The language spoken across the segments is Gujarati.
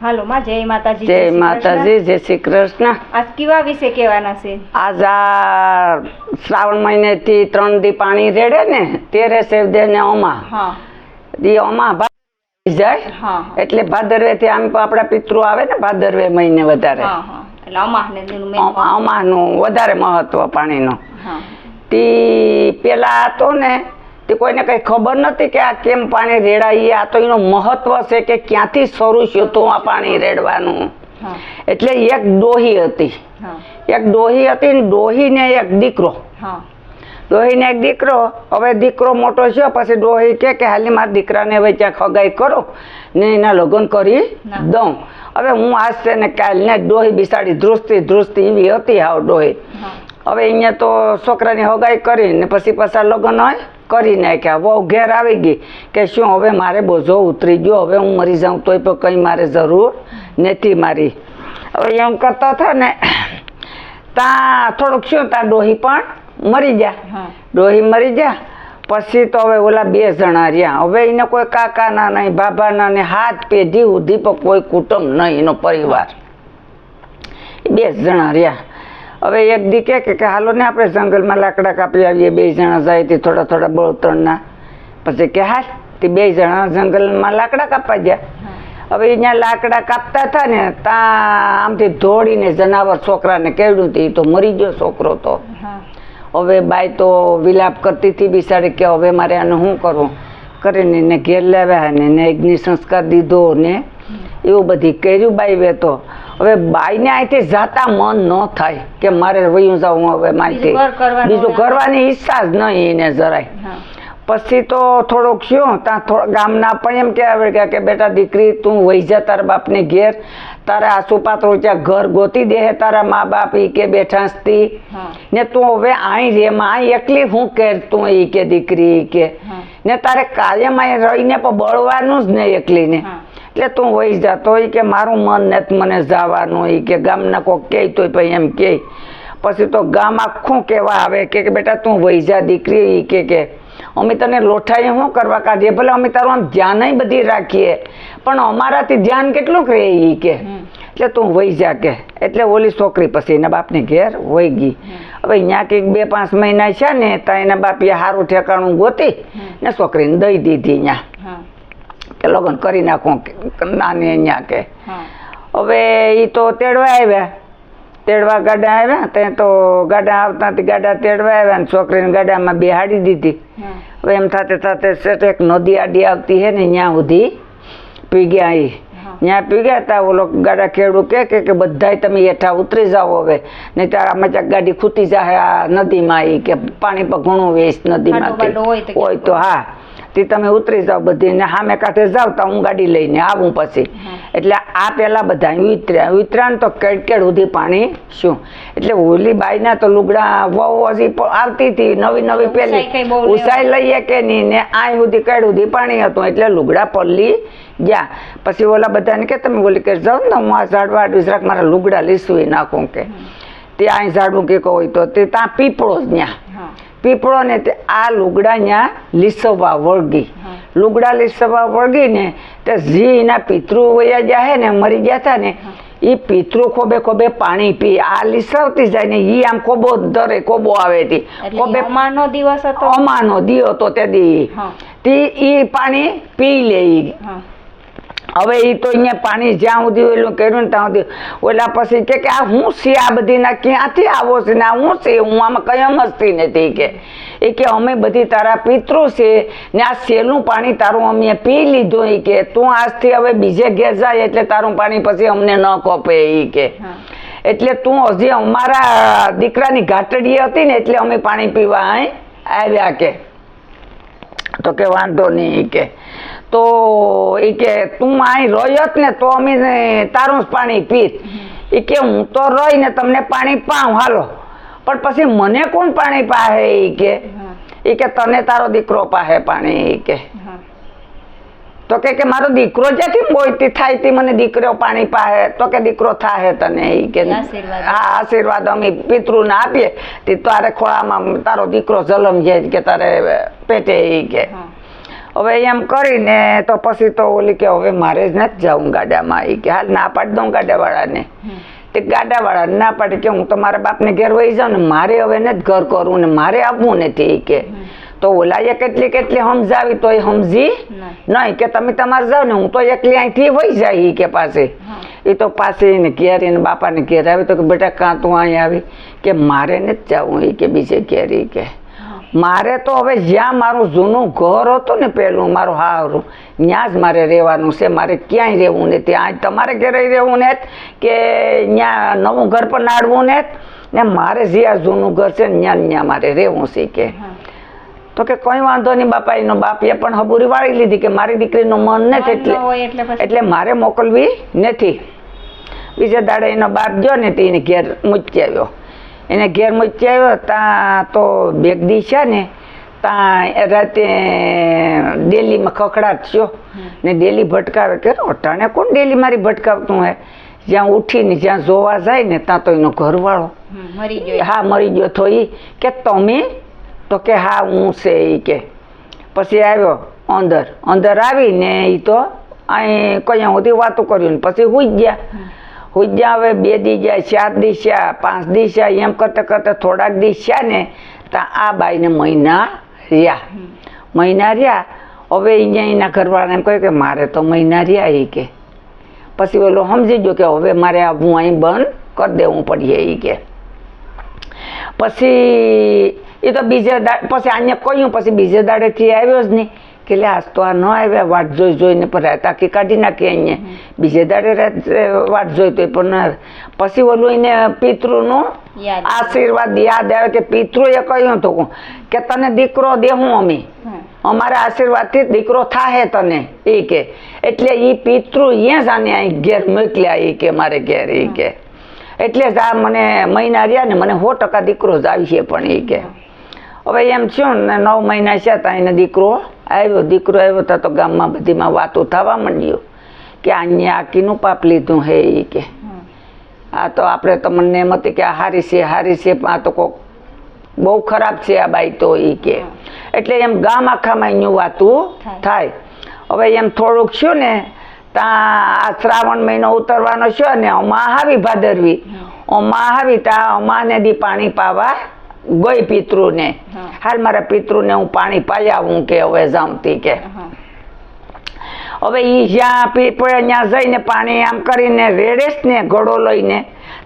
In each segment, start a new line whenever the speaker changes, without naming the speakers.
હાલો માં જય માતાજી
જય માતાજી જય શ્રી કૃષ્ણ.
આજ કેવા વિશે કહેવાના છે.
આજ આ શ્રાવણ મહિનેથી ત્રણ દી પાણી રેડે ને તેરે સેવદે ને ઓમાં દી ઓમાં જાય. એટલે ભાદરવે થી આમ આપણા પિતૃ આવે ને ભાદરવે મહિને વધારે.
હા હા. એટલે અમાહ ને દીનું મેન
ઓમ- ઓમાનું વધારે મહત્વ પાણીનું. તી પેલા હતો ને તે કોઈને કઈ ખબર નથી કે આ કેમ પાણી રેડાઈએ? આ તો એનું મહત્વ છે કે ક્યાંથી શરૂ થયું હતું આ પાણી રેડવાનું? એટલે એક ડોહી હતી. એક ડોહી હતી ને ડોહીને એક દીકરો. ડોહીને એક દીકરો. હવે દીકરો મોટો છે પછી ડોહી કે કે હાલી મારા દીકરાને હવે ક્યાંક હગાઈ કરો ને એના લગ્ન કરી દઉં. હવે હું આજ છે ને કાલ ને ડોહી બિસાડી ધ્રુસતી ધ્રુસતી એવી હતી હાવ ડોહી. હવે અહીંયા તો છોકરાની હગાઈ કરી ને પછી પાછા લગ્ન હોય. કરી નાખ્યા વહુ ઘેર આવી ગઈ કે શું હવે મારે બોજો ઉતરી ગયો હવે હું મરી જાઉં તોય પણ કંઈ મારે જરૂર નથી મારી. હવે એમ કરતા હતા ને ત્યાં થોડુંક શું ત્યાં ડોહી પણ મરી ગયા. ડોહી મરી ગયા પછી તો હવે ઓલા બે જણા રહ્યા. હવે એને કોઈ કાકાના નહીં બાબાના નહીં હાથ પેઢી સુધી પણ કોઈ કુટુંબ નહીં એનો પરિવાર. બે જણા રહ્યા. હવે એક દી કે કે હાલો ને આપણે જંગલમાં લાકડા કાપી આવીએ બે જણા જાય તે થોડા થોડા બળતણના. પછી કે હાલ તે બે જણા જંગલમાં લાકડા કાપવા ગયા. હવે અહીંયા લાકડા કાપતા હતા ને ત્યાં આમથી ધોળીને જનાવર છોકરાને કેવડું હતું એ તો મરી ગયો છોકરો તો. હવે બાઈ તો વિલાપ કરતી હતી બિસાડી કે હવે મારે આને શું કરવું? કરીને એને ઘેર લાવ્યા ને એને અગ્નિ સંસ્કાર દીધો ને એવું બધી કર્યું બાઈ વે તો. હવે બાઈને અહીંથી જાતા મન ન થાય કે મારે વયું જાઉં હવે માહિતી
બીજું કરવાનું
ઈચ્છા જ નહીં એને જરાય. પછી તો થોડોક શું ત્યાં થોડા ગામના પણ એમ કહેવા ગયા કે બેટા દીકરી તું વહી જા તારા બાપને ઘેર. તારા આસુપાત્રો ત્યાં ઘર ગોતી દે હે તારા મા બાપ ઈ કે બેઠા હસતી ને તું હવે આઈ રે માં એકલી હું કેર તું ઈ કે દીકરી ઈ કે. ને તારે કાયમ અહીં રહીને પણ બળવાનું જ ને એકલીને. એટલે તું વહી જા. તો ઈ કે મારું મન ને મને જવાનું હોય કે ગામના કોક કહે તોય પછી એમ કહે પછી તો ગામ આખું કહેવા આવે કે કે બેટા તું વહી જા દીકરી એ કે કે. અમે તને લોઠાએ શું કરવા કાઢીએ? ભલે અમે તારું આમ ધ્યાન બધી રાખીએ પણ અમારાથી ધ્યાન કેટલુંક રહે એ કે. એટલે તું વહી જા કે. એટલે ઓલી છોકરી પછી એના બાપને ઘેર વહી ગઈ. હવે અહીંયા કંઈક બે પાંચ મહિના છે ને ત્યાં એના બાપીએ સારું ઠેકાણું ગોતી ને છોકરીને દઈ દીધી અહીંયા કે લગ્ન કરી નાખું નાની અહીંયા કે. હવે એ તો તેડવા આવ્યા. તેડવા ગાડા આવ્યા તે તો ગાડા આવતા ગાડા તેડવા આવ્યા ને છોકરીને ગાડામાં બિહાડી દીધી. હવે એમ થાતે થાતે એક નદી આડી આવતી હે ને ત્યાં સુધી પી ગયા એ ત્યાં પી ગયા તા ઓલો ગાડા ખેડૂ કે કે બધા બધાય તમે હેઠા ઉતરી જાઓ હવે. નહીં તારા મચાક ગાડી ખૂટી જાય આ નદીમાં એ કે પાણી પર ઘણું વેસ્ટ નદીમાં
હોય તો
હા. તે તમે ઉતરી જાઓ બધી ને સામે કાંઠે જાવ તો હું ગાડી લઈને આવું પછી. એટલે આ પેલા બધા ઉતર્યા. ઉતર્યા ને તો કેડકેડ સુધી પાણી શું? એટલે ઓલી બાઈના તો લુગડા વહુ હજી આવતી હતી નવી નવી પેલી
ઉસાઈ
લઈએ કે નહીં ને આ સુધી કેડ સુધી પાણી હતું. એટલે લુગડા પલ્લી ગયા. પછી ઓલા બધાને કે તમે ઓલી કે જાઓ ને હું આ ઝાડવા જરાક મારા લુગડા લીસવી નાખું કે. તે અહીં ઝાડવું કે હોય તો તે ત્યાં પીપળો જ ત્યાં પીપળો ને આ લુગડા ત્યાં લીસવવા વળગી. લુગડા લીસવવા વળગી ને તે જી એના પિતૃ વયા હે ને મરી ગયા હતા ને એ પિતૃ ખોબે ખોબે પાણી પી આ લીસવતી જાય ને એ આમ કોબો દરે કોબો આવે તી. ખોબે
અમાનો દિવસ હતો?
અમાનો દિયો હતો તે દી. તે ઈ પાણી પી લે હવે એ તો અહીંયા પાણી જ્યાં સુધી ઓલું કર્યું ને ત્યાં સુધી. ઓલા પછી કે કે આ હું છે આ બધીના ક્યાંથી આવો છે ને આ હું છે હું આમાં કયમ મસ્તી નથી કે. એ કે અમે બધી તારા પિતૃ છે ને આ સેલું પાણી તારું અમે પી લીધું એ કે. તું આજથી હવે બીજે ઘેર જાય એટલે તારું પાણી પછી અમને ન કોપે એ કે. એટલે તું હજી અમારા દીકરાની ઘાટડી હતી ને એટલે અમે પાણી પીવા અહીં આવ્યા કે. તો કે વાંધો નહીં કે. તો એ કે તું અહીં રહ્યો ને તો અમે તારું જ પાણી પીત. એ કે હું તો રહીને તમને પાણી પાઉં હાલો. પણ પછી મને કોણ પાણી પાહે એ કે? એ કે તને તારો દીકરો પાહે પાણી એ કે. તો કે કે મારો દીકરો જેથી બોયતી થાય તી મને દીકરો પાણી પાહે. તો કે દીકરો થાહે તને ઈ કે.
આશીર્વાદ.
હા આશીર્વાદ અમે પિતૃને આપીએ. તે તારે ખોળામાં તારો દીકરો જલમ જાય કે તારે પેટે ઈ કે.
હા.
હવે એમ કરીને તો પછી તો ઓલી કે હવે મારે જ નથી જવું ગાડામાં. એ કે હાલ ના પાડી દઉં ગાડાવાળાને. તે ગાડાવાળાને ના પાડે કે હું તો મારા બાપને ઘેર વહી જાઉં ને મારે હવે નથી ઘર કરવું ને મારે આવવું નથી કે. તો ઓલાએ કેટલી કેટલી સમજાવી તો એ સમજી
નહીં.
કે તમે તમારે જાઓ ને હું તો એકલી અહીંથી વહી જાય કે પાસે. એ તો પાસે એને ઘેર એને બાપાને ઘેર આવી તો કે બેટા કાં તું અહીં આવી? કે મારે નથી જવું એ કે બીજે ઘેર કે. મારે તો હવે જ્યાં મારું જૂનું ઘર હતું ને પહેલું મારું હારું ત્યાં જ મારે રહેવાનું છે. મારે ક્યાંય રહેવું ને ત્યાં તમારે ઘરે રહેવું ને કે ત્યાં નવું ઘર પણ નાડવું ને ને મારે જ્યાં જૂનું ઘર છે ને ત્યાં ત્યાં મારે રહેવું છે કે. તો કે કંઈ વાંધો નહીં બાપા એનો બાપીએ પણ હબુરી વાળી લીધી કે મારી દીકરીનું મન નથી એટલે
એટલે
મારે મોકલવી નથી. બીજા દાડે એનો બાપ ગયો ને તે એને ઘેર મૂકી આવ્યો. એને ઘેર આવ્યો ત્યાં તો બેગડી છે ને ત્યાં રાતે ડેલીમાં ખખડાટ થયો. ને ડેલી ભટકાવે કે અટાણે કોણ ડેલી મારી ભટકાવતું હે જ્યાં ઉઠીને જ્યાં જોવા જાય ને ત્યાં તો એનો ઘરવાળો.
મરી ગયો.
હા મરી ગયો. તો ઈ કે તમે? તો કે હા હું છે ઈ કે. પછી આવ્યો અંદર. અંદર આવીને એ તો અહીં કયા સુધી વાતો કર્યું ને પછી હુઈ ગયા. હુઈ ગયા હવે બે દિશા ગયા ચાર દિશા પાંચ દિશા એમ કરતા કરતા થોડાક દિશા ને ત્યાં આ બાઈને મહિના રહ્યા. મહિના રહ્યા. હવે અહીંયા એના ઘરવાળાને એમ કહ્યું કે મારે તો મહિના રહ્યા એ કે. પછી ઓલો સમજી ગયો કે હવે મારે આ હું અહીં બંધ કરી દેવું પડીએ એ કે. પછી એ તો બીજે દા પછી આને કહ્યું પછી બીજે દાડેથી આવ્યો જ નહીં. કે લે આજ તો આ ન આવ્યા વાટ જોઈ જોઈને પણ તાકી કાઢી નાખી અહીંયા બીજે દાડે રાત્રે વાટ જોઈ તો પણ પછી ઓલું એને પિતૃનું આશીર્વાદ યાદ આવે કે પિતૃએ કહ્યું હતું કે તને દીકરો દેવું અમે
અમારે
અમારા આશીર્વાદથી દીકરો થાહે તને એ કે એટલે એ પિતૃ અહીંયા જ આને અહીં ઘેર મોકલ્યા એ કે મારે ઘેર એ કે એટલે જ આ મને મહિના રહ્યા ને મને સો ટકા દીકરો જ આવી છે પણ એ કે હવે એમ થયું ને નવ મહિના છે ત્યાં એને દીકરો આવ્યો. દીકરો આવ્યો ત્યાં તો ગામમાં બધીમાં વાતો થવા માંડ્યું કે અહીંયા આ કીનું પાપ લીધું હે એ કે. આ તો આપણે તમને એમ હતી કે આ હારી છે હારી છે આ તો કોક બહુ ખરાબ છે આ બાઈ તો એ કે. એટલે એમ ગામ આખામાં અહીંયું વાતું
થાય.
થાય. હવે એમ થોડુંક થયું ને ત્યાં આ શ્રાવણ મહિનો ઉતરવાનો છે ને અમા હાવી ભાદરવી. અમા હાવી ત્યાં અમાને દી પાણી પાવા ગઈ પિતૃને. હાલ મારા પિતૃને હું પાણી પાયાવું કે હવે જમતી કે. હવે ઈ જ્યાં પીપળે ત્યાં જઈને પાણી આમ કરીને રેડેશ ને ઘડો લઈને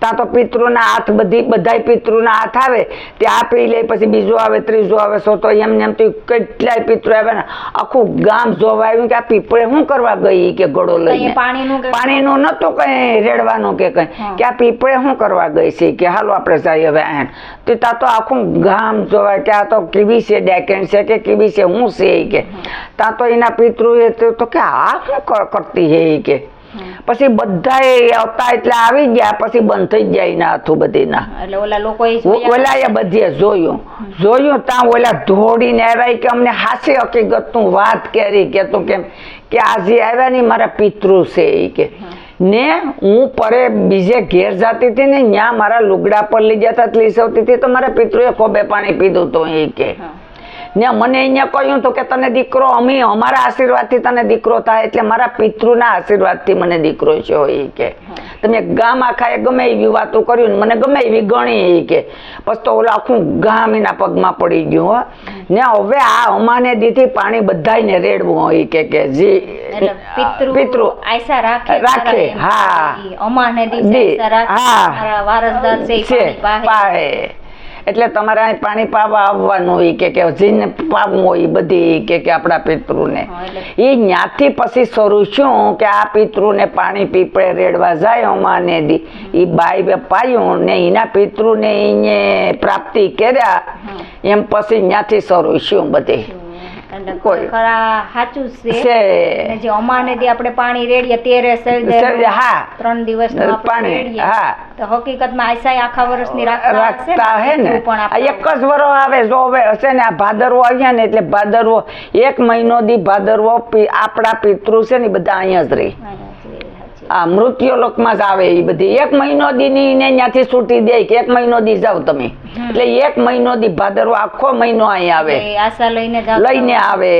ત્યાં તો પિતૃના હાથ બધી બધાય પિતૃના હાથ આવે તે આ પી લે પછી બીજો આવે ત્રીજો આવે સોતો એમ ને એમ તો કેટલાય પિતૃ આવે ને આખું ગામ જોવા આવ્યું કે આ પીપળે શું કરવા ગઈ કે ગળો લઈને?
પાણીનું
નતું કઈ રેડવાનું કે કઈ કે આ પીપળે શું કરવા ગઈ છે? કે હાલો આપણે જઈએ હવે એમ તો ત્યાં તો આખું ગામ જોવાય કે આ તો કેવી છે ડેકેન છે કે કેવી છે હું છે કે? ત્યાં તો એના પિતૃએ તો તો કે આ શું કરતી હે કે?
હમ.
બધા એ આવતા એટલે આવી ગયા પછી બંધ થઈ જાય ના હતું બધીના.
એટલે ઓલા લોકો
ઓલા એ બધે જોયું. જોયું ત્યાં ઓલા ધોડીને આવ્યા કે અમને હાસી હકીકતનું વાત કરી કે તું કેમ કે આજે આવ્યા નહીં મારા પિતૃ છે એ કે. ને હું પરે બીજે ઘેર જતી હતી ને ત્યાં મારા લુગડા પર લઈ જતા લીસવતી હતી તો મારા પિતૃએ ખોબે પાણી પીધું તો એ કે. ને મને અહીંયા કહ્યું તો કે તને દીકરો અમે અમારા આશીર્વાદથી તને દીકરો થાય એટલે મારા પિતૃના આશીર્વાદથી મને દીકરો છે એ કે. તમે ગામ આખાએ ગમે એવી વાતો કર્યું મને ગમે એવી ગણી એ કે. પછી તો ઓલા આખું ગામ એના પગમાં પડી ગયું હો. ને હવે આ અમાને દીધી પાણી બધાયને રેડવું હોય કે કે જી.
પિતૃ આયસા રાખે
રાખે, હા.
અમાને દી
દી,
રાખે.
હા.
વારસદાર છે પાહે.
એટલે તમારે અહીં પાણી પાવા આવવાનું હોય કે કે જીને પાવવું હોય બધી કે કે આપણા પિતૃને. એ ન્યાથી પછી શરૂ શું કે આ પિતૃને પાણી પીપળે રેડવા જાય અમાને દી. એ બાઈ પાયું ને એના પિતૃને એને પ્રાપ્તિ કર્યા. એમ પછી ન્યાથી શરૂ શું બધી. કોઈ.
ખરેખર સાચું છે જે અમાને થી આપણે પાણી રેડીએ તેરે સળદે
હા.
ત્રણ દિવસ
પાણી,
રેડીએ
હા.
તો હકીકતમાં આયસા આખા વર્ષની રાખતા
રાખતા હે ને
પણ
એક જ વરો આવે જો હવે હશે ને આ ભાદરવો આવ્યા ને એટલે ભાદરવો એક મહિનો દી ભાદરવો આપણા પિતૃ છે ને બધા અહીંયા જ રહી
અહીંયા.
આ મૃત્યુ લોકમાં જ આવે એ બધી. એક મહિનો દી ની ત્યાંથી છૂટી દે કે એક મહિનો દી જાવ તમે. એટલે એક મહિનો દી ભાદરવો આખો મહિનો અહીં આવે.
આશા લઈને
લઈને આવે.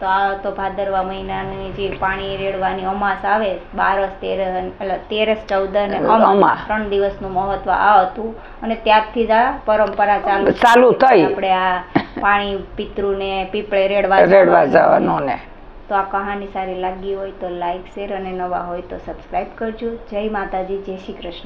તો આ તો ભાદરવા મહિનાની જે પાણી રેડવાની અમાસ આવે બારસ તેર એટલે તેરસ ચૌદ અને અમાસ. ત્રણ દિવસનું મહત્વ આ હતું. અને ત્યારથી જ આ પરંપરા ચાલુ
ચાલુ થઈ.
આપણે આ પાણી પિતૃને પીપળે રેડવા
રેડવા. જવાનું ને.
તો આ કહાની સારી લાગી હોય તો લાઈક, શેર અને નવા હોય તો સબસ્ક્રાઈબ કરજો. જય માતાજી, જય શ્રી કૃષ્ણ.